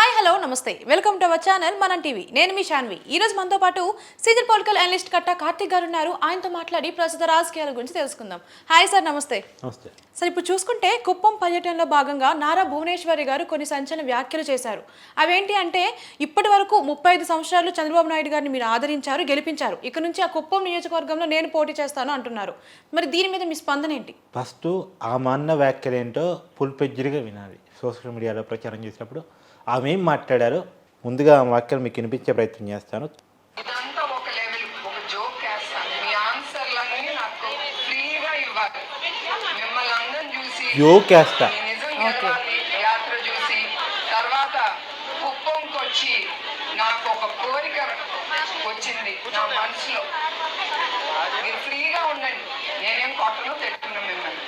Hi hello నమస్తే. Welcome to our channel Manam TV నేను మీ శాన్వి ఈ రోజు మనతో పాటు సీనియర్ పొలిటికల్ అనలిస్ట్ కట్ట కార్తీక్ గారు ఉన్నారు. ఆయనతో మాట్లాడి ప్రస్తుత రాజకీయాల గురించి తెలుసుకుందాం. హాయ్ సార్ నమస్తే. నమస్తే. సార్ ఇప్పుడు చూసుకుంటే కుప్పం పర్యటనలో భాగంగా నారా భువనేశ్వరి గారు కొన్ని సంచలన వ్యాఖ్యలు చేశారు. అవేంటి అంటే ఇప్పటి వరకు ముప్పై ఐదు సంవత్సరాలు చంద్రబాబు నాయుడు గారిని మీరు ఆదరించారు గెలిపించారు. ఇక నుంచి ఆ కుప్పం నియోజకవర్గంలో నేను పోటీ చేస్తాను అంటున్నారు. మరి దీని మీద మీ స్పందన ఏంటి? ఫస్ట్ ఆ మా అన్న వ్యాఖ్యలు ఏంటో ఫుల్ పెజ్జుగా వినాలి. సోషల్ మీడియాలో ప్రచారం చేసినప్పుడు ఆమె ఏం మాట్లాడారో ముందుగా ఆ వాక్యాలు మీకు వినిపించే ప్రయత్నం చేస్తాను. ఇదంతా ఒక లెవెల్ ఒక జోక్ వేస్తాను మీ ఆన్సర్లన్నీ నాకు ఫ్రీగా ఇవ్వాలి. మిమ్మల్ని అందరం చూసి జోక్ వేస్తా మీ నిజం గెలవాలి యాత్ర చూసి తర్వాత కుప్పంకి వచ్చి నాకు ఒక కోరిక వచ్చింది నా మనసులో. మీరు ఫ్రీగా ఉండండి. నేనేం కొట్టను తిట్టును మిమ్మల్ని.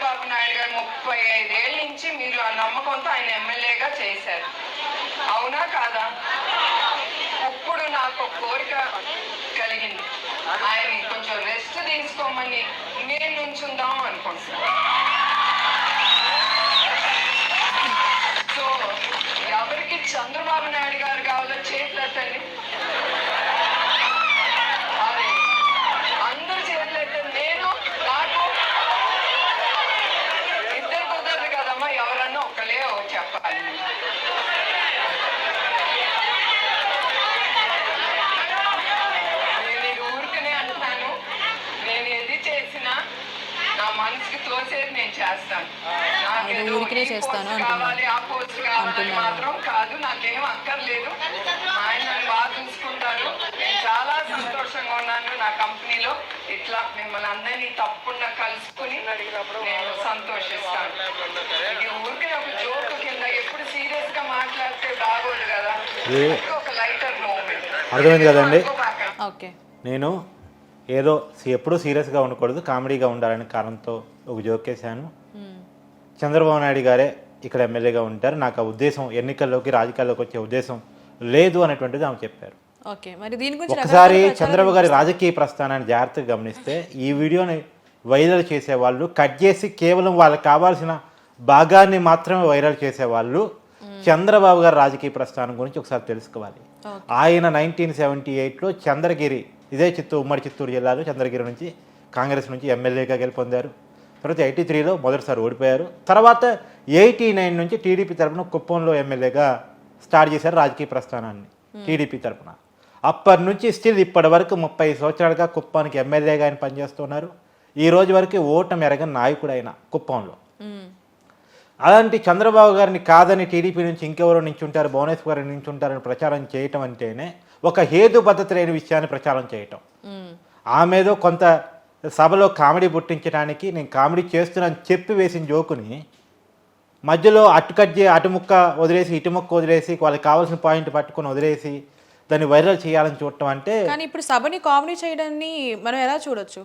చంద్రబాబు నాయుడు గారు ముప్పై ఐదేళ్ళ నుంచి మీరు ఆ నమ్మకంతో ఆయన ఎమ్మెల్యేగా చేశారు. అవునా కాదా? ఇప్పుడు నాకు ఒక కోరిక కలిగింది. ఆయన కొంచెం రెస్ట్ తీసుకోమని నేను నుంచుందాం అనుకుంటున్నాను. సో ఎవరికి చంద్రబాబు నాయుడు గారు కావాలో చేతులెత్తండి అదే అందరు చేతులెత్తండి నేను నాకు ఇద్దరు కుదరదు కదమ్మా ఎవరన్నా ఒకలే చెప్పాలి నేను ఇది ఊరికనే అంటున్నాను నేను ఏది చేసినా నా మనసుకి తోసేది నేను చేస్తాను. నాకేదో చేస్తాను. కావాలి ఆ పోస్ట్ కావాలని మాత్రం కాదు నాకేం అక్కర్లేదు. ఆయన నన్ను బాగా చూసుకుంటారు. నేను చాలా సంతోషంగా ఉన్నాను నా కంపెనీలో. ఇట్లా మిమ్మల్ని అందరినీ తప్పకుండా కలుసుకుని నేను సంతోషిస్తాను. ఇది ఊరికే ఒక జోక్ కింద ఎప్పుడు సీరియస్గా మాట్లాడితే బాగోదు కదా. ఒక లైటర్ మూమెంట్ అర్థమైంది కదండి? ఓకే. నేను ఏదో సీ- ఎప్పుడూ సీరియస్గా ఉండకూడదు కామెడీగా ఉండాలనే కారణంతో ఒక జోక్ వేశాను. చంద్రబాబు నాయుడు గారే ఇక్కడ ఎమ్మెల్యేగా ఉంటారు. నాకు ఆ ఉద్దేశం ఎన్నికల్లోకి రాజకీయాల్లోకి వచ్చే ఉద్దేశం లేదు అనేటువంటిది ఆమె చెప్పారు. ఓకే మరి దీని గురించి ఒకసారి చంద్రబాబు గారి రాజకీయ ప్రస్థానాన్ని జాగ్రత్తగా గమనిస్తే ఈ వీడియోని వైరల్ చేసేవాళ్ళు కట్ చేసి కేవలం వాళ్ళకి కావాల్సిన భాగాన్ని మాత్రమే వైరల్ చేసేవాళ్ళు చంద్రబాబు గారి రాజకీయ ప్రస్థానం గురించి ఒకసారి తెలుసుకోవాలి. ఆయన నైన్టీన్ సెవెంటీ ఎయిట్లో చంద్రగిరి ఇదే చిత్తూరు ఉమ్మడి చిత్తూరు జిల్లాలో చంద్రగిరి నుంచి కాంగ్రెస్ నుంచి ఎమ్మెల్యేగా గెలుపొందారు. తర్వాత ఎయిటీ త్రీలో మొదటిసారి ఓడిపోయారు. తర్వాత ఎయిటీ నైన్ నుంచి టీడీపీ తరపున కుప్పంలో ఎమ్మెల్యేగా స్టార్ట్ చేశారు రాజకీయ ప్రస్థానాన్ని టీడీపీ తరపున. అప్పటి నుంచి స్టిల్ ఇప్పటి వరకు ముప్పై సంవత్సరాలుగా కుప్పానికి ఎమ్మెల్యేగా ఆయన పనిచేస్తున్నారు. ఈ రోజు వరకు ఓటమి ఎరగని నాయకుడు ఆయన కుప్పంలో. అలాంటి చంద్రబాబు గారిని కాదని టీడీపీ నుంచి ఇంకెవరో నించుంటారు భువనేశ్వర్ గారిని నించుంటారని ప్రచారం చేయటం అంటేనే ఒక హేతుబద్ధత లేని విషయాన్ని ప్రచారం చేయటం. ఆమెదో కొంత సభలో కామెడీ పుట్టించడానికి నేను కామెడీ చేస్తున్నాను చెప్పి వేసిన జోకుని మధ్యలో అటు కట్ చే అటు ముక్క వదిలేసి ఇటు ముక్క వదిలేసి వాళ్ళకి కావాల్సిన పాయింట్ పట్టుకొని వదిలేసి దాన్ని వైరల్ చేయాలని చూడటం అంటే కానీ ఇప్పుడు సభని కామెడీ చేయడాన్ని మనం ఎలా చూడొచ్చు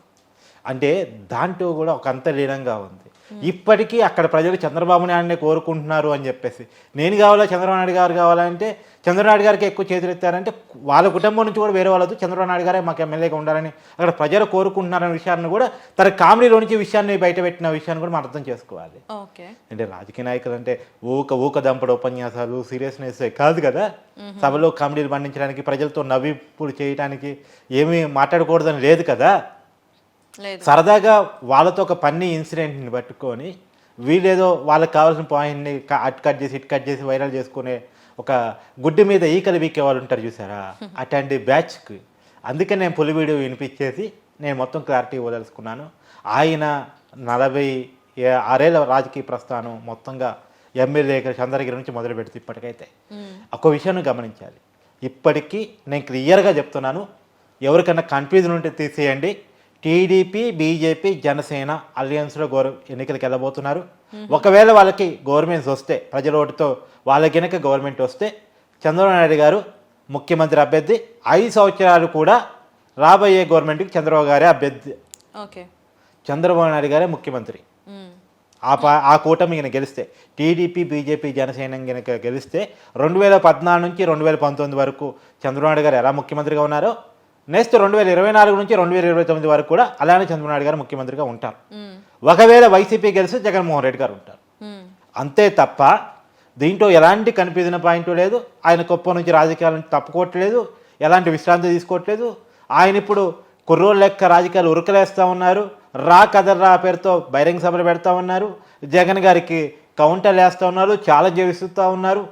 అంటే దాంట్లో కూడా ఒక అంతర్లీనంగా ఉంది ఇప్పటికీ అక్కడ ప్రజలు చంద్రబాబు నాయుడిని కోరుకుంటున్నారు అని చెప్పేసి. నేను కావాలా చంద్రబాబు నాయుడు గారు కావాలంటే చంద్రబాబు నాయుడు గారికి ఎక్కువ చేతులు ఎత్తారంటే వాళ్ళ కుటుంబం నుంచి కూడా వేరే వాళ్ళతో చంద్రబాబు నాయుడు గారే మాకు ఎమ్మెల్యేగా ఉండాలని అక్కడ ప్రజలు కోరుకుంటున్నారనే విషయాన్ని కూడా తన కామెడీలో నుంచి విషయాన్ని బయటపెట్టిన విషయాన్ని కూడా మనం అర్థం చేసుకోవాలి. ఓకే. అంటే రాజకీయ నాయకులు అంటే ఊక ఊక దంపడు ఉపన్యాసాలు సీరియస్నెస్ కాదు కదా. సభలో కామెడీలు పండించడానికి ప్రజలతో నవ్విప్పుడు చేయడానికి ఏమీ మాట్లాడకూడదని లేదు కదా. సరదాగా వాళ్ళతో ఒక పన్ని ఇన్సిడెంట్ని పట్టుకొని వీళ్ళేదో వాళ్ళకి కావాల్సిన పాయింట్ని అటు కట్ చేసి ఇటు కట్ చేసి వైరల్ చేసుకునే ఒక గుడ్డి మీద ఈకలు వీకే వాళ్ళు ఉంటారు చూసారా? అట్లాంటి బ్యాచ్కి. అందుకే నేను పులి వీడియో వినిపించేసి నేను మొత్తం క్లారిటీ ఇవ్వదలుచుకున్నాను. ఆయన నలభై ఆరేళ్ళ రాజకీయ ప్రస్థానం మొత్తంగా ఎమ్మెల్యే చంద్రగిరి నుంచి మొదలు పెడితే ఇప్పటికైతే. ఒక విషయాన్ని గమనించాలి. ఇప్పటికీ నేను క్లియర్గా చెప్తున్నాను. ఎవరికైనా కన్ఫ్యూజన్ ఉంటే తీసేయండి. టీడీపీ బీజేపీ జనసేన అలయన్స్లో గౌర ఎన్నికలకు వెళ్ళబోతున్నారు. ఒకవేళ వాళ్ళకి గవర్నమెంట్స్ వస్తే ప్రజల ఓటుతో వాళ్ళ గనక గవర్నమెంట్ వస్తే చంద్రబాబు నాయుడు గారు ముఖ్యమంత్రి అభ్యర్థి ఐదు సంవత్సరాలు కూడా రాబోయే గవర్నమెంట్కి చంద్రబాబు గారే అభ్యర్థి. ఓకే. చంద్రబాబు నాయుడు గారే ముఖ్యమంత్రి. ఆ పా ఆ కూటమి ఈయన గెలిస్తే టీడీపీ బీజేపీ జనసేన కనుక గెలిస్తే రెండు వేల పద్నాలుగు నుంచి రెండు వేల పంతొమ్మిది వరకు చంద్రబాబు నాయుడు గారు ఎలా ముఖ్యమంత్రిగా ఉన్నారో నెక్స్ట్ రెండు వేల ఇరవై నాలుగు నుంచి రెండు వేల ఇరవై తొమ్మిది వరకు కూడా అలానే చంద్రబాబు నాయుడు గారు ముఖ్యమంత్రిగా ఉంటారు. ఒకవేళ వైసీపీ గెలిస్తే జగన్మోహన్ రెడ్డి గారు ఉంటారు. అంతే తప్ప దీంట్లో ఎలాంటి కనిపించిన పాయింట్ లేదు. ఆయన కుప్పం నుంచి రాజకీయాల నుంచి తప్పుకోవట్లేదు. ఎలాంటి విశ్రాంతి తీసుకోవట్లేదు. ఆయన ఇప్పుడు కుర్రోళ్ళ లెక్క రాజకీయాలు ఉరకలేస్తూ ఉన్నారు. రా కదర్రా పేరుతో బహిరంగ సభలు పెడతా ఉన్నారు. జగన్ గారికి కౌంటర్లు వేస్తూ ఉన్నారు. ఛాలెంజ్ విసురుతూ ఉన్నారు.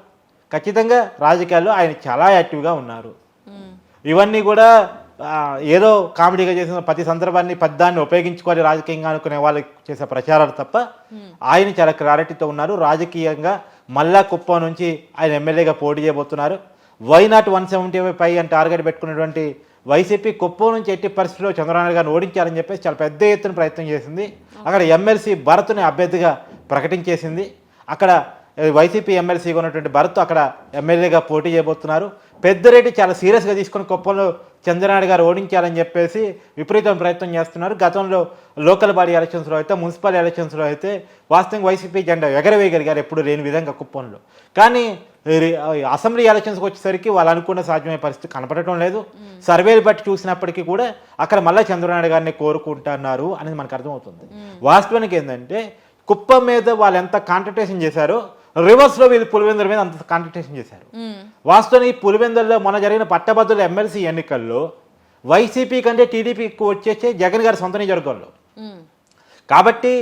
ఖచ్చితంగా రాజకీయాల్లో ఆయన చాలా యాక్టివ్గా ఉన్నారు. ఇవన్నీ కూడా ఏదో కామెడీగా చేసిన ప్రతి సందర్భాన్ని పెద్దాన్ని ఉపయోగించుకోవాలి రాజకీయంగా అనుకునే వాళ్ళకి చేసే ప్రచారాలు తప్ప ఆయన చాలా క్లారిటీతో ఉన్నారు. రాజకీయంగా మళ్ళా కుప్పం నుంచి ఆయన ఎమ్మెల్యేగా పోటీ చేయబోతున్నారు. Why not one seventy five అని టార్గెట్ పెట్టుకున్నటువంటి వైసీపీ కుప్పం నుంచి ఎట్టి పరిస్థితుల్లో చంద్రబాబు గారిని ఓడించాలని చెప్పేసి చాలా పెద్ద ఎత్తున ప్రయత్నం చేసింది. అక్కడ ఎమ్మెల్సీ భరత్ని అభ్యర్థిగా ప్రకటించేసింది. అక్కడ వైసీపీ ఎమ్మెల్సీగా ఉన్నటువంటి భరత్ అక్కడ ఎమ్మెల్యేగా పోటీ చేయబోతున్నారు. పెద్దరెడ్డి చాలా సీరియస్గా తీసుకుని కుప్పంలో చంద్రనాయుడు గారు ఓడించాలని చెప్పేసి విపరీతం ప్రయత్నం చేస్తున్నారు. గతంలో లోకల్ బాడీ ఎలక్షన్స్లో అయితే మున్సిపల్ ఎలక్షన్స్లో అయితే వాస్తవంగా వైసీపీ జెండా ఎగరవేయగలిగారు ఎప్పుడు లేని విధంగా కుప్పంలో. కానీ అసెంబ్లీ ఎలక్షన్స్కి వచ్చేసరికి వాళ్ళు అనుకున్న సాధ్యమయ్యే పరిస్థితి కనపడటం లేదు. సర్వేలు బట్టి చూసినప్పటికీ కూడా అక్కడ మళ్ళీ చంద్రనాయుడు గారిని కోరుకుంటున్నారు అనేది మనకు అర్థమవుతుంది. వాస్తవానికి ఏంటంటే కుప్పం మీద వాళ్ళు ఎంత కాంట్రటేషన్ చేశారో రివర్స్లో వీళ్ళు పులివెందుల మీద అంత కాంట్రటేషన్ చేశారు. వాస్తవానికి పులివెందుల్లో మొన్న జరిగిన పట్టభద్రుల ఎమ్మెల్సీ ఎన్నికల్లో వైసీపీ కంటే టీడీపీ ఎక్కువ వచ్చేసే జగన్ గారి సొంత నియోజకవర్గంలో. కాబట్టి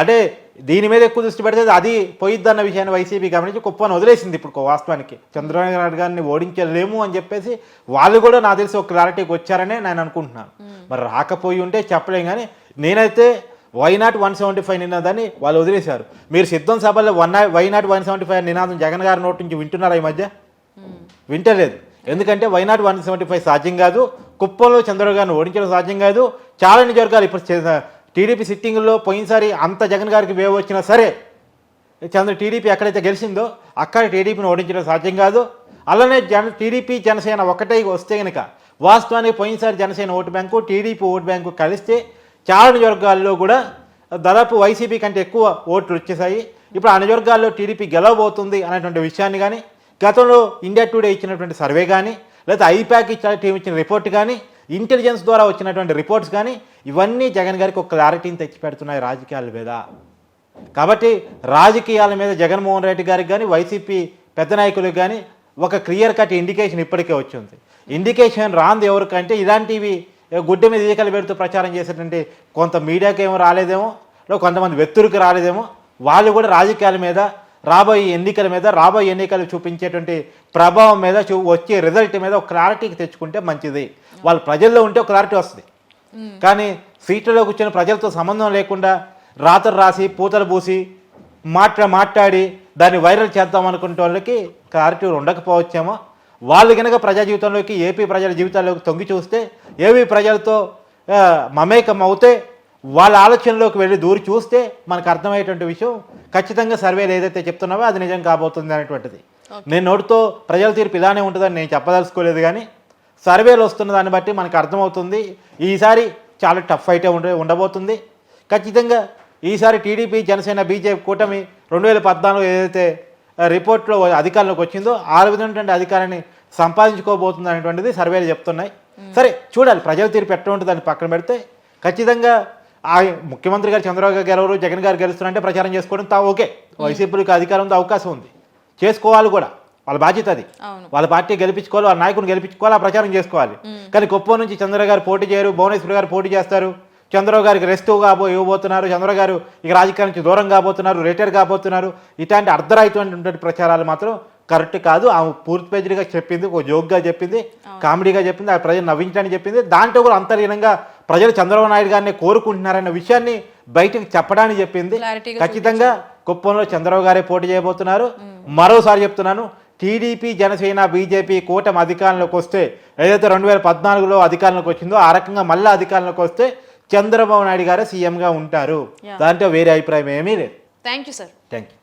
అదే దీని మీద ఎక్కువ దృష్టి పెడితే అది పోయిద్దన్న విషయాన్ని వైసీపీ గమనించి కుప్పని వదిలేసింది ఇప్పుడు వాస్తవానికి. చంద్రబాబు నాయుడు గారిని ఓడించలేము అని చెప్పేసి వాళ్ళు కూడా నాకు తెలిసి ఒక క్లారిటీకి వచ్చారనే నేను అనుకుంటున్నాను. మరి రాకపోయి ఉంటే చెప్పలేం కానీ నేనైతే why not one seventy five నినాదాన్ని వాళ్ళు వదిలేశారు. మీరు సిద్ధం సభలో one why not one seventy five నినాదం జగన్ గారి నోటి నుంచి వింటున్నారా ఈ మధ్య? వింటలేదు. ఎందుకంటే వైనాట్ వన్ సెవెంటీ ఫైవ్ సాధ్యం కాదు కుప్పంలో చంద్రబాబు గారిని ఓడించడం సాధ్యం కాదు చాలా నియోజకవర్గాలు ఇప్పుడు టీడీపీ సిట్టింగ్లో పోయినసారి అంత జగన్ గారికి వేవ్ వచ్చినా సరే చంద్ర టీడీపీ ఎక్కడైతే గెలిచిందో అక్కడ టీడీపీని ఓడించడం సాధ్యం కాదు. అలానే జన టీడీపీ జనసేన ఒకటే వస్తే కనుక వాస్తవానికి పోయినసారి Janasena vote bank TDP vote bank కలిస్తే చాలా నియోజకవర్గాల్లో కూడా దాదాపు వైసీపీ కంటే ఎక్కువ ఓట్లు వచ్చేసాయి ఇప్పుడు ఆ నియోజకవర్గాల్లో టీడీపీ గెలవబోతుంది అనేటువంటి విషయాన్ని కానీ గతంలో ఇండియా టుడే ఇచ్చినటువంటి సర్వే కానీ లేదా ఐప్యాక్ ఇచ్చిన టీం ఇచ్చిన రిపోర్ట్ కానీ ఇంటెలిజెన్స్ ద్వారా వచ్చినటువంటి రిపోర్ట్స్ కానీ ఇవన్నీ జగన్ గారికి ఒక క్లారిటీని తెచ్చిపెడుతున్నాయి రాజకీయాల మీద. కాబట్టి రాజకీయాల మీద జగన్మోహన్ రెడ్డి గారికి కానీ వైసీపీ పెద్ద నాయకులకు కానీ ఒక క్లియర్ కట్ ఇండికేషన్ ఇప్పటికే వచ్చింది. ఇండికేషన్ రాంది ఎవరికంటే ఇలాంటివి గుడ్డ మీద ఈకలు పెడుతూ ప్రచారం చేసేటువంటి కొంత మీడియాకి ఏమో రాలేదేమో లేదా కొంతమంది వ్యక్తులకు రాలేదేమో వాళ్ళు కూడా రాజకీయాల మీద రాబోయే ఎన్నికల మీద రాబోయే ఎన్నికలు చూపించేటువంటి ప్రభావం మీద చూ వచ్చే రిజల్ట్ మీద ఒక క్లారిటీకి తెచ్చుకుంటే మంచిది. వాళ్ళు ప్రజల్లో ఉంటే ఒక క్లారిటీ వస్తుంది. కానీ సీట్లలో కూర్చొని ప్రజలతో సంబంధం లేకుండా రాతలు రాసి పూతలు పూసి మాట్లా మాట్లాడి దాన్ని వైరల్ చేద్దాం అనుకునే వాళ్ళకి క్లారిటీ ఉండకపోవచ్చేమో. వాళ్ళు కనుక ప్రజా జీవితంలోకి ఏపీ ప్రజల జీవితాల్లోకి తొంగి చూస్తే ఏపీ ప్రజలతో మమేకం అవుతే వాళ్ళ ఆలోచనలోకి వెళ్ళి దూరి చూస్తే మనకు అర్థమయ్యేటువంటి విషయం ఖచ్చితంగా సర్వేలు ఏదైతే చెప్తున్నావో అది నిజం కాబోతుంది అనేటువంటిది. నేను నోటితో ప్రజల తీర్పు ఇలానే ఉంటుందని నేను చెప్పదలుచుకోలేదు కానీ సర్వేలు వస్తున్న దాన్ని బట్టి మనకు అర్థమవుతుంది. ఈసారి చాలా టఫ్ అయితే ఉండ ఉండబోతుంది. ఖచ్చితంగా ఈసారి టీడీపీ జనసేన బీజేపీ కూటమి రెండు వేల పద్నాలుగు ఏదైతే రిపోర్ట్లో అధికారంలోకి వచ్చిందో ఆ విధమైనటువంటి అధికారాన్ని సంపాదించుకోబోతుంది అనేటువంటిది సర్వేలు చెప్తున్నాయి. సరే చూడాలి ప్రజల తీర్పు ఎట్లా ఉంటుంది దాన్ని పక్కన పెడితే. ఖచ్చితంగా ఆ ముఖ్యమంత్రి గారు చంద్రబాబు గారు గెలవరు జగన్ గారు గెలుస్తున్నారంటే ప్రచారం చేసుకోవడం తా ఓకే. వైసీపీకి అధికారం ఉంది అవకాశం ఉంది. చేసుకోవాలి కూడా. వాళ్ళ బాధ్యత అది. వాళ్ళ పార్టీ గెలిపించుకోవాలి వాళ్ళ నాయకుని గెలిపించుకోవాలి ఆ ప్రచారం చేసుకోవాలి. కానీ కుప్పం నుంచి చంద్రబాబు గారు పోటీ చేయరు భువనేశ్వర్ గారు పోటీ చేస్తారు. చంద్రబాబు గారికి రెస్ట్ కాబో ఇవ్వబోతున్నారు. చంద్రబాబు గారు ఇక రాజకీయాల నుంచి దూరం కాబోతున్నారు రిటైర్ కాబోతున్నారు. ఇట్లాంటి అర్ధరాహితమైనటువంటి ప్రచారాలు మాత్రం కరెక్ట్ కాదు. ఆమె పూర్తి పేజీగా చెప్పింది ఒక జోక్గా చెప్పింది కామెడీగా చెప్పింది ఆ ప్రజలు నవ్వించడానికి చెప్పింది. దాంట్లో కూడా అంతర్లీనంగా ప్రజలు చంద్రబాబు నాయుడు గారిని కోరుకుంటున్నారన్న విషయాన్ని బయటకు చెప్పడానికి చెప్పింది. ఖచ్చితంగా కుప్పంలో చంద్రబాబు గారే పోటీ చేయబోతున్నారు. మరోసారి చెప్తున్నాను టీడీపీ జనసేన బీజేపీ కూటమి అధికారంలోకి వస్తే ఏదైతే రెండు వేల పద్నాలుగులో అధికారంలోకి వచ్చిందో ఆ రకంగా మళ్ళీ అధికారంలోకి వస్తే చంద్రబాబు నాయుడు గారే సీఎంగా ఉంటారు. దాంట్లో వేరే అభిప్రాయం ఏమీ లేదు. Thank you sir thank you